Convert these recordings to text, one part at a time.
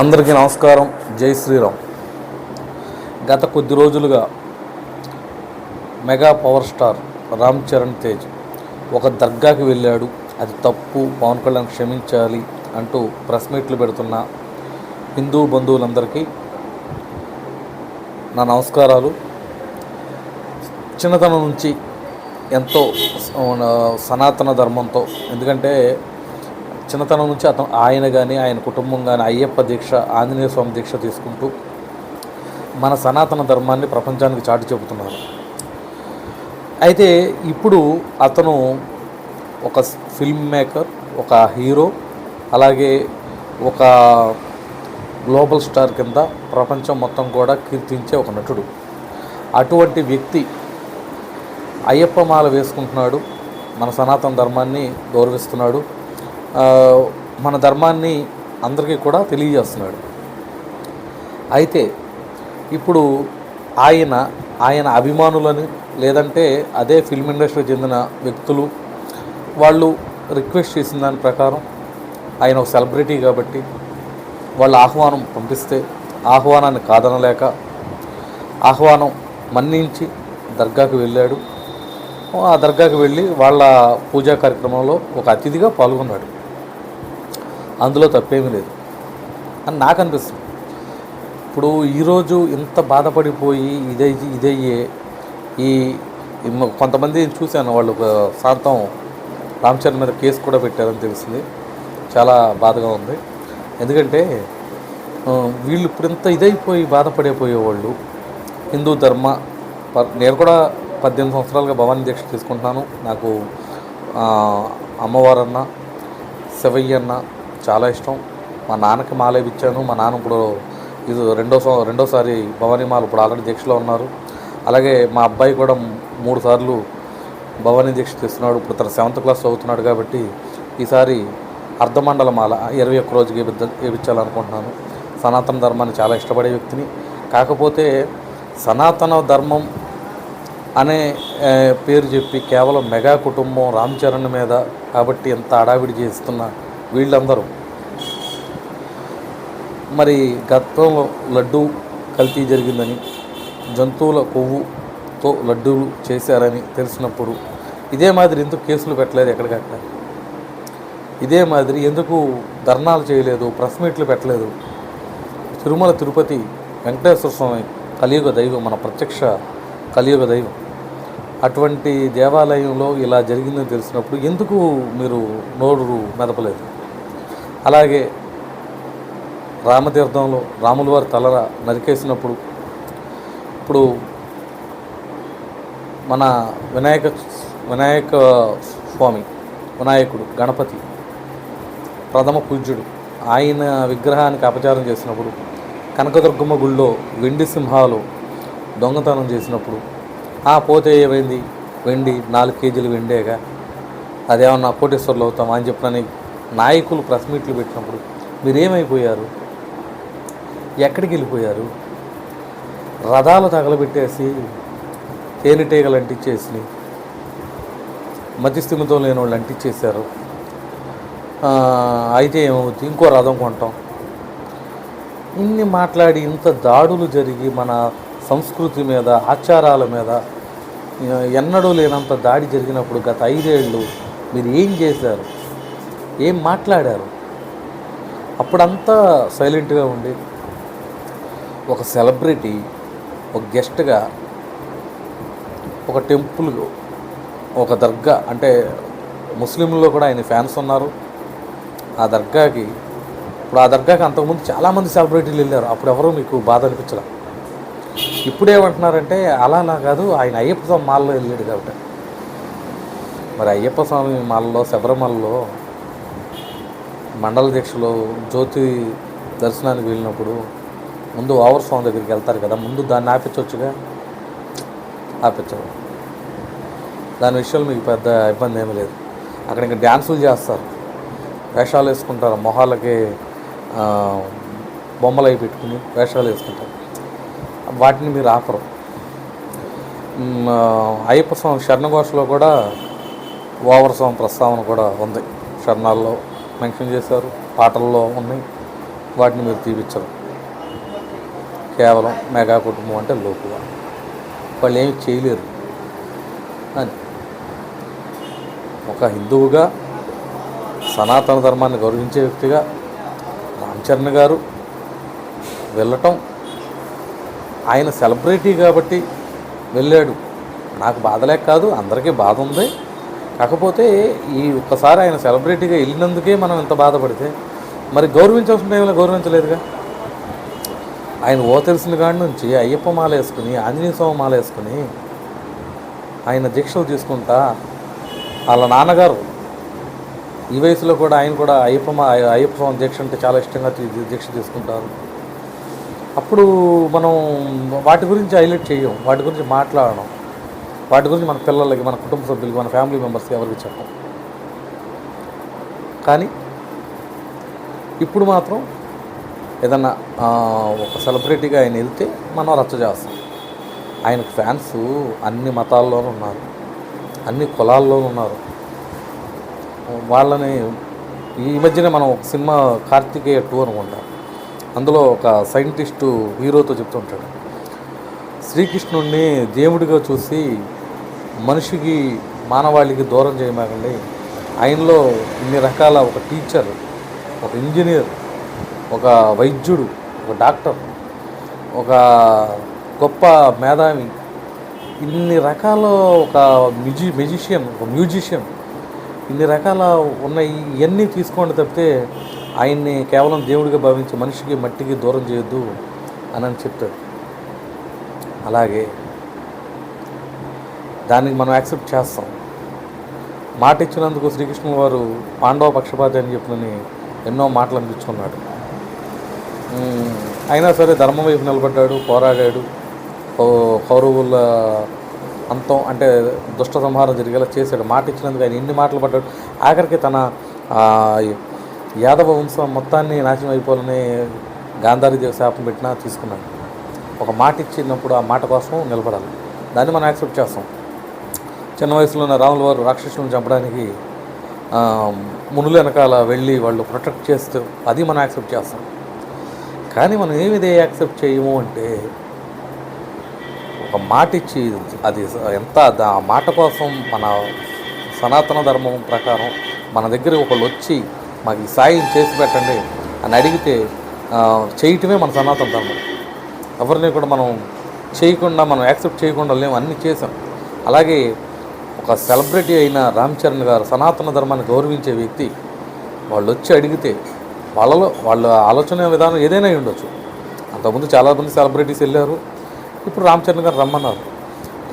అందరికీ నమస్కారం. జై శ్రీరామ్. గత కొద్ది రోజులుగా mega power star Ram Charan Tej ఒక దర్గాకి వెళ్ళాడు. అది తప్పు పవన్ కళ్యాణ్ క్షమించాలి అంటూ ప్రెస్ మీట్లు పెడుతున్న హిందూ బంధువులందరికీ నా నమస్కారాలు. చిన్నతనం నుంచి ఎంతో సనాతన ధర్మంతో. ఎందుకంటే చిన్నతనం నుంచి అతను ఆయన కానీ ఆయన కుటుంబం కానీ అయ్యప్ప దీక్ష ఆంజనేయ స్వామి దీక్ష తీసుకుంటూ మన సనాతన ధర్మాన్ని ప్రపంచానికి చాటి చెబుతున్నారు. అయితే ఇప్పుడు అతను ఒక ఫిల్మ్ మేకర్ ఒక హీరో అలాగే ఒక గ్లోబల్ స్టార్ కింద ప్రపంచం మొత్తం కూడా కీర్తించే ఒక నటుడు. అటువంటి వ్యక్తి అయ్యప్ప మాల వేసుకుంటున్నాడు మన సనాతన ధర్మాన్ని గౌరవిస్తున్నాడు మన ధర్మాన్ని అందరికీ కూడా తెలియజేస్తున్నాడు. అయితే ఇప్పుడు ఆయన ఆయన అభిమానులని లేదంటే అదే ఫిల్మ్ ఇండస్ట్రీకి చెందిన వ్యక్తులు వాళ్ళు రిక్వెస్ట్ చేసిన దాని ప్రకారం ఆయన ఒక సెలబ్రిటీ కాబట్టి వాళ్ళ ఆహ్వానం పంపిస్తే ఆహ్వానాన్ని కాదనలేక ఆహ్వానం మన్నించి దర్గాకు వెళ్ళాడు. ఆ దర్గాకు వెళ్ళి వాళ్ళ పూజా కార్యక్రమంలో ఒక అతిథిగా పాల్గొన్నాడు. అందులో తప్పేమీ లేదు. అని నాకు అనిపిస్తుంది ఇప్పుడు ఈరోజు ఇంత బాధపడిపోయి ఇదే ఇదయ్యే ఈ కొంతమంది చూశాను వాళ్ళు సాంతం శాంతం మీద కేసు కూడా పెట్టారని తెలిసింది. చాలా బాధగా ఉంది. ఎందుకంటే వీళ్ళు ఇప్పుడు ఇంత ఇదైపోయి బాధపడిపోయేవాళ్ళు హిందూ ధర్మ నేను కూడా పద్దెనిమిది సంవత్సరాలుగా భవానీ దీక్ష తీసుకుంటున్నాను. నాకు అమ్మవారన్న శివయ్యన్న చాలా ఇష్టం. మా నాన్నకి మాల ఇచ్చాను మా నాన్న ఇప్పుడు ఇది రెండో రెండోసారి భవానీ మాల ఇప్పుడు ఆల్రెడీ దీక్షలో ఉన్నారు. అలాగే మా అబ్బాయి కూడా మూడు సార్లు భవానీ దీక్ష తీస్తున్నాడు ఇప్పుడు తన సెవెంత్ క్లాస్ చదువుతున్నాడు కాబట్టి ఈసారి అర్ధమండల మాల ఇరవై ఒక్క రోజుకి వేయించాలనుకుంటున్నాను సనాతన ధర్మాన్ని చాలా ఇష్టపడే వ్యక్తిని. కాకపోతే సనాతన ధర్మం అనే పేరు చెప్పి కేవలం మెగా కుటుంబం రామ్ చరణ్ మీద కాబట్టి ఎంత అడావిడి చేస్తున్నా వీళ్ళందరూ. మరి గతంలో లడ్డు కల్తీ జరిగిందని జంతువుల కొవ్వుతో లడ్డూలు చేశారని తెలిసినప్పుడు ఇదే మాదిరి ఎందుకు కేసులు పెట్టలేదు ఎక్కడికక్కడ ఇదే మాదిరి ఎందుకు ధర్నాలు చేయలేదు ప్రెస్ మీట్లు పెట్టలేదు? తిరుమల తిరుపతి వెంకటేశ్వర స్వామి కలియుగ దైవం మన ప్రత్యక్ష కలియుగ దైవం. అటువంటి దేవాలయంలో ఇలా జరిగిందని తెలిసినప్పుడు ఎందుకు మీరు నోరు మెదపలేదు? అలాగే రామతీర్థంలో రాముల వారి తల నరికేసినప్పుడు ఇప్పుడు మన వినాయక వినాయక స్వామి వినాయకుడు గణపతి ప్రథమ పూజ్యుడు ఆయన విగ్రహానికి అపచారం చేసినప్పుడు కనకదుర్గమ్మ గుళ్ళో వెండి సింహాలు దొంగతనం చేసినప్పుడు ఆ పోతే ఏమైంది? వెండి నాలుగు కేజీలు వెండేగా అదేమన్నా కోటేశ్వర్లు అవుతాం అని చెప్పడానికి నాయకులు ప్రెస్ మీట్లు పెట్టినప్పుడు మీరేమైపోయారు? ఎక్కడికి వెళ్ళిపోయారు? రథాలు తగలబెట్టేసి తేనెటీగలు అంటించేసి మధ్యస్థిమితం లేని వాళ్ళు అంటించేశారు. అయితే ఏమవుతుంది ఇంకో రథం కొంటాం. ఇన్ని మాట్లాడి ఇంత దాడులు జరిగి మన సంస్కృతి మీద ఆచారాల మీద ఎన్నడూ లేనంత దాడి జరిగినప్పుడు గత ఐదేళ్ళు మీరు ఏం చేశారు? ఏం మాట్లాడారు? అప్పుడంతా సైలెంట్గా ఉండి ఒక సెలబ్రిటీ ఒక గెస్ట్గా ఒక టెంపుల్ ఒక దర్గా అంటే ముస్లింల్లో కూడా ఆయన ఫ్యాన్స్ ఉన్నారు. ఆ దర్గాకి ఇప్పుడు ఆ దర్గాకి అంతకుముందు చాలామంది సెలబ్రిటీలు వెళ్ళారు. అప్పుడు ఎవరూ మీకు బాధ అనిపించలే? ఇప్పుడేమంటున్నారంటే అలా నా కాదు ఆయన అయ్యప్ప స్వామి మాల్లో వెళ్ళాడు కాబట్టి. మరి అయ్యప్ప స్వామి మాలలో శబరిమలలో మండల దీక్షలో జ్యోతి దర్శనానికి వెళ్ళినప్పుడు ముందు ఓవర్ స్వామి దగ్గరికి వెళ్తారు కదా ముందు దాన్ని ఆపించవచ్చుగా? ఆపించరు. దాని విషయంలో మీకు పెద్ద ఇబ్బంది ఏమీ లేదు. అక్కడ ఇంకా డ్యాన్సులు చేస్తారు. వేషాలు వేసుకుంటారు. మొహాలకి బొమ్మలు అవి పెట్టుకుని వేషాలు వేసుకుంటారు. వాటిని మీరు ఆపరు. అయ్యప్ప స్వామి శరణఘోషలో కూడా ఓవర్ స్వామి ప్రస్తావన కూడా ఉంది. శరణాల్లో మెన్షన్ చేశారు పాటల్లో ఉన్నాయి. వాటిని మీరు తీపిచ్చరు. కేవలం మెగా కుటుంబం అంటే లోకుగా వాళ్ళు ఏమి చేయలేరు. అని ఒక హిందువుగా సనాతన ధర్మాన్ని గౌరవించే వ్యక్తిగా రామ్ చరణ్ గారు వెళ్ళటం ఆయన సెలబ్రిటీ కాబట్టి వెళ్ళాడు. నాకు బాధలేక కాదు అందరికీ బాధ ఉంది. కాకపోతే ఈ ఒక్కసారి ఆయన సెలబ్రిటీగా వెళ్ళినందుకే మనం ఇంత బాధపడితే మరి గౌరవించాల్సిన టైంలో గౌరవించలేదుగా? ఆయన ఓ తెలిసిన కాడి నుంచి అయ్యప్ప మాల వేసుకుని ఆంజనేయ స్వామి మాల వేసుకుని ఆయన దీక్షలు తీసుకుంటా వాళ్ళ నాన్నగారు ఈ వయసులో కూడా ఆయన కూడా అయ్యప్ప మా అయ్యప్ప స్వామి దీక్ష అంటే చాలా ఇష్టంగా దీక్ష తీసుకుంటారు. అప్పుడు మనం వాటి గురించి హైలైట్ చేయం వాటి గురించి మాట్లాడడం వాటి గురించి మన పిల్లలకి మన కుటుంబ సభ్యులకి మన ఫ్యామిలీ మెంబర్స్కి ఎవరికి చెప్పం. కానీ ఇప్పుడు మాత్రం ఏదన్నా ఒక సెలబ్రిటీగా ఆయన వెళ్తే మనం రచ్చ చేస్తాం. ఆయనకు ఫ్యాన్స్ అన్ని మతాల్లోనూ ఉన్నారు. అన్ని కులాల్లోనూ ఉన్నారు. వాళ్ళని ఈ మధ్యనే మనం ఒక సినిమా కార్తికేయ టూ అనుకుంటాం. అందులో ఒక సైంటిస్టు హీరోతో చెప్తుంటాడు. శ్రీకృష్ణుడిని దేవుడిగా చూసి మనిషికి మానవాళికి దూరం చేయమాకండి. ఆయనలో ఇన్ని రకాల ఒక టీచర్ ఒక ఇంజనీర్ ఒక వైద్యుడు ఒక డాక్టర్ ఒక గొప్ప మేధావి ఇన్ని రకాల ఒక మ్యూజి మ్యూజిషియన్ ఒక మ్యూజిషియన్ ఇన్ని రకాల ఉన్నాయి. ఇవన్నీ తీసుకోండి తప్పితే ఆయన్ని కేవలం దేవుడిగా భావించి మనిషికి మట్టికి దూరం చేయొద్దు అని అని చెప్తాడు అలాగే దానికి మనం యాక్సెప్ట్ చేస్తాం. మాట ఇచ్చినందుకు శ్రీకృష్ణుల వారు పాండవ పక్షపాతి అని చెప్పుకుని ఎన్నో మాటలు అనిపించుకున్నాడు అయినా సరే ధర్మం వైపు నిలబడ్డాడు పోరాడాడు. కౌరవుల అంతం అంటే దుష్ట సంహారం జరిగేలా చేశాడు. మాట ఇచ్చినందుకు ఆయన ఎన్ని మాటలు పడ్డాడు. ఆఖరికి తన యాదవ వంశం మొత్తాన్ని నాశనం అయిపోవాలని గాంధారీ దేవ శాపం పెట్టినా తీసుకున్నాడు. ఒక మాట ఇచ్చినప్పుడు ఆ మాట కోసం నిలబడాలి. దాన్ని మనం యాక్సెప్ట్ చేస్తాం. చిన్న వయసులోనే రాముల వారు రాక్షసులను చంపడానికి మునుల వెనకాల వెళ్ళి వాళ్ళు ప్రొటెక్ట్ చేస్తూ అది మనం యాక్సెప్ట్ చేస్తాం. కానీ మనం ఏమిదే యాక్సెప్ట్ చేయము అంటే ఒక మాట ఇచ్చి అది ఎంత ఆ మాట కోసం మన సనాతన ధర్మం ప్రకారం మన దగ్గర ఒకళ్ళు వచ్చి మాకు ఈ సాయం చేసి పెట్టండి అని అడిగితే చేయటమే మన సనాతన ధర్మం. ఎవరిని కూడా మనం చేయకుండా మనం యాక్సెప్ట్ చేయకుండా లేము అన్నీ చేసాం అలాగే ఒక సెలబ్రిటీ అయిన రామ్ చరణ్ గారు సనాతన ధర్మాన్ని గౌరవించే వ్యక్తి వాళ్ళు వచ్చి అడిగితే వాళ్ళలో వాళ్ళ ఆలోచన విధానం ఏదైనా ఉండొచ్చు. అంతకుముందు చాలామంది సెలబ్రిటీస్ వెళ్ళారు. ఇప్పుడు రామ్ చరణ్ గారు రమ్మన్నారు.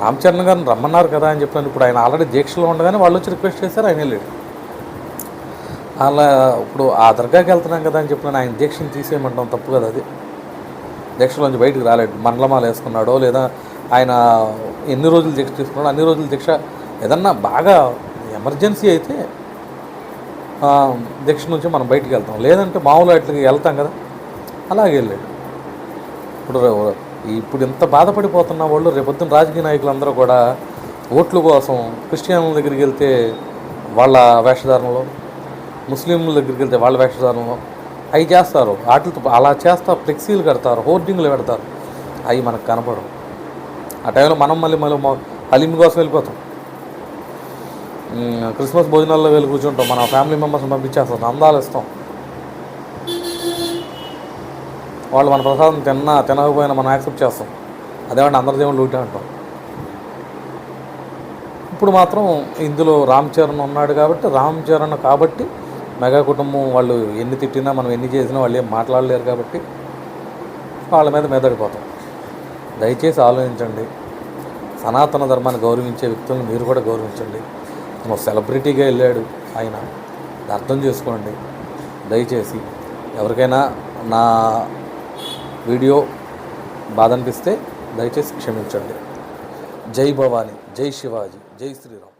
రామ్ చరణ్ గారిని రమ్మన్నారు కదా అని చెప్పాను ఇప్పుడు ఆయన ఆల్రెడీ దీక్షలో ఉండగానే వాళ్ళు వచ్చి రిక్వెస్ట్ చేశారు ఆయన వెళ్ళాడు. అలా ఇప్పుడు ఆ దర్గాకి వెళ్తున్నాం కదా అని చెప్పిన ఆయన దీక్షను తీసేయమంటాం తప్పు కదా అది. దీక్షలోంచి బయటికి రాలేడు మండలమాలు వేసుకున్నాడో లేదా ఆయన ఎన్ని రోజులు దీక్ష తీసుకున్నాడో అన్ని రోజులు దీక్ష ఏదన్నా బాగా ఎమర్జెన్సీ అయితే దీక్ష నుంచి మనం బయటికి వెళ్తాం. లేదంటే మామూలు అట్లకి వెళ్తాం కదా. అలాగే వెళ్ళాడు. ఇప్పుడు రే- ఇప్పుడు ఇంత బాధపడిపోతున్న వాళ్ళు రేపొద్దున రాజకీయ నాయకులందరూ కూడా ఓట్ల కోసం క్రిస్టియన్ల దగ్గరికి వెళ్తే వాళ్ళ వేషధారణలో ముస్లింల దగ్గరికి వెళ్తే వాళ్ళ వేషధారణలో అవి చేస్తారు. వాటితో అలా చేస్తా ఫ్లెక్సీలు కడతారు. హోర్డింగ్లు పెడతారు. అవి మనకు కనపడవు. ఆ టైంలో మనం మళ్ళీ మళ్ళీ మా- హలీం కోసం వెళ్ళిపోతాం. క్రిస్మస్ భోజనాల్లో వెళ్ళి కూర్చుంటాం. మన ఫ్యామిలీ మెంబర్స్ని పంపించేస్తాం. అందాలు ఇస్తాం. వాళ్ళు మన ప్రసాదం తిన్నా తినకపోయినా మనం యాక్సెప్ట్ చేస్తాం. అదేమంటే అందరి దేవుళ్ళు ఒకటే అంటాం. ఇప్పుడు మాత్రం ఇందులో రామ్ చరణ్ ఉన్నాడు కాబట్టి రామ్ చరణ్ కాబట్టి మెగా కుటుంబం వాళ్ళు ఎన్ని తిట్టినా మనం ఎన్ని చేసినా వాళ్ళు ఏం మాట్లాడలేరు కాబట్టి వాళ్ళ మీద మెదడిపోతాం. దయచేసి ఆలోచించండి. సనాతన ధర్మాన్ని గౌరవించే వ్యక్తులను మీరు కూడా గౌరవించండి. తను సెలబ్రిటీగా వెళ్ళాడు ఆయన. అర్థం చేసుకోండి. దయచేసి ఎవరికైనా నా వీడియో బాధ అనిపిస్తే దయచేసి క్షమించండి. జై భవానీ జై శివాజీ జై శ్రీరామ్.